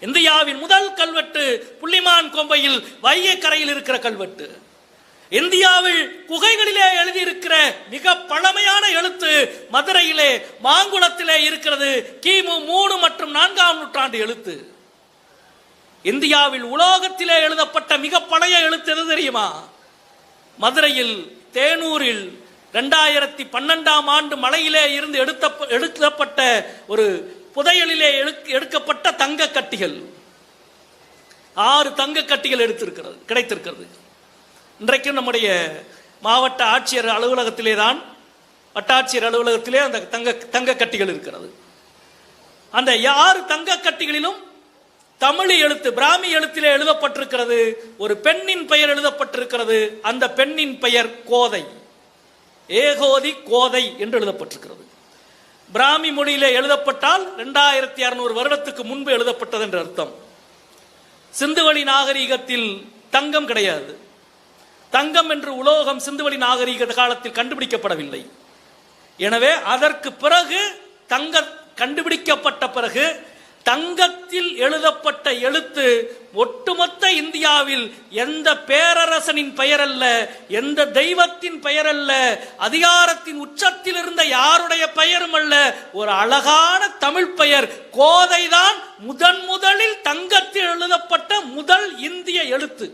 இந்தியாவின் முதல் கல்வெட்டு புள்ளிமான் கொம்பையில் வையக்கரையில் இருக்கிற கல்வெட்டு. இந்தியாவில் குகைகளிலே எழுதியிருக்கிற மிக பழமையான எழுத்து மதுரையிலே மாங்குளத்திலே இருக்கிறது. கிமு மூணு மற்றும் நான்காம் நூற்றாண்டு எழுத்து. இந்தியாவில் உலோகத்திலே எழுதப்பட்ட மிக பழைய எழுத்து எது தெரியுமா? மதுரையில் தேனூரில் ரெண்டாயிரத்தி பன்னெண்டாம் ஆண்டு மலையிலே இருந்து எடுத்த எடுக்கப்பட்ட ஒரு புதையலிலே எடுக்கப்பட்ட தங்க கட்டிகள். ஆறு தங்க கட்டிகள் எடுத்திருக்கிறது கிடைத்திருக்கிறது. இன்றைக்கும் நம்முடைய மாவட்ட ஆட்சியர் அலுவலகத்திலே தான் வட்டாட்சியர் அலுவலகத்திலே அந்த தங்க தங்க கட்டிகள் இருக்கிறது. அந்த ஆறு தங்க கட்டிகளிலும் தமிழ் எழுத்து பிராமி எழுத்திலே எழுதப்பட்டிருக்கிறது ஒரு பெண்ணின் பெயர் எழுதப்பட்டிருக்கிறது அந்த பெண்ணின் பெயர் கோதை. ஏகோதி கோதை என்று எழுதப்பட்டிருக்கிறது. பிராமி மொழியிலே எழுதப்பட்டால் ரெண்டாயிரத்தி அறுநூறு வருடத்துக்கு முன்பு எழுதப்பட்டது என்று அர்த்தம். சிந்துவெளி நாகரீகத்தில் தங்கம் கிடையாது. தங்கம் என்று உலோகம் சிந்துவெளி நாகரீக காலத்தில் கண்டுபிடிக்கப்படவில்லை. எனவே அதற்கு பிறகு தங்க கண்டுபிடிக்கப்பட்ட பிறகு தங்க தங்கத்தில் எழுதப்பட்ட எழுத்து ஒட்டுமொத்த இந்தியாவில் எந்த பேரரசனின் பெயர் அல்ல எந்த தெய்வத்தின் பெயர் அல்ல அதிகாரத்தின் உச்சத்தில் இருந்த யாருடைய பெயரும் அல்ல ஒரு அழகான தமிழ் பெயர். கோதைதான் முதன் முதலில் தங்கத்தில் எழுதப்பட்ட முதல் இந்திய எழுத்து.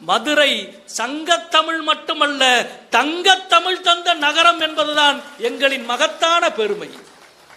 மதுரை சங்கத்தமிழ் மட்டுமல்ல தங்கத்தமிழ் தந்த நகரம் என்பதுதான் எங்களின் மகத்தான பெருமை.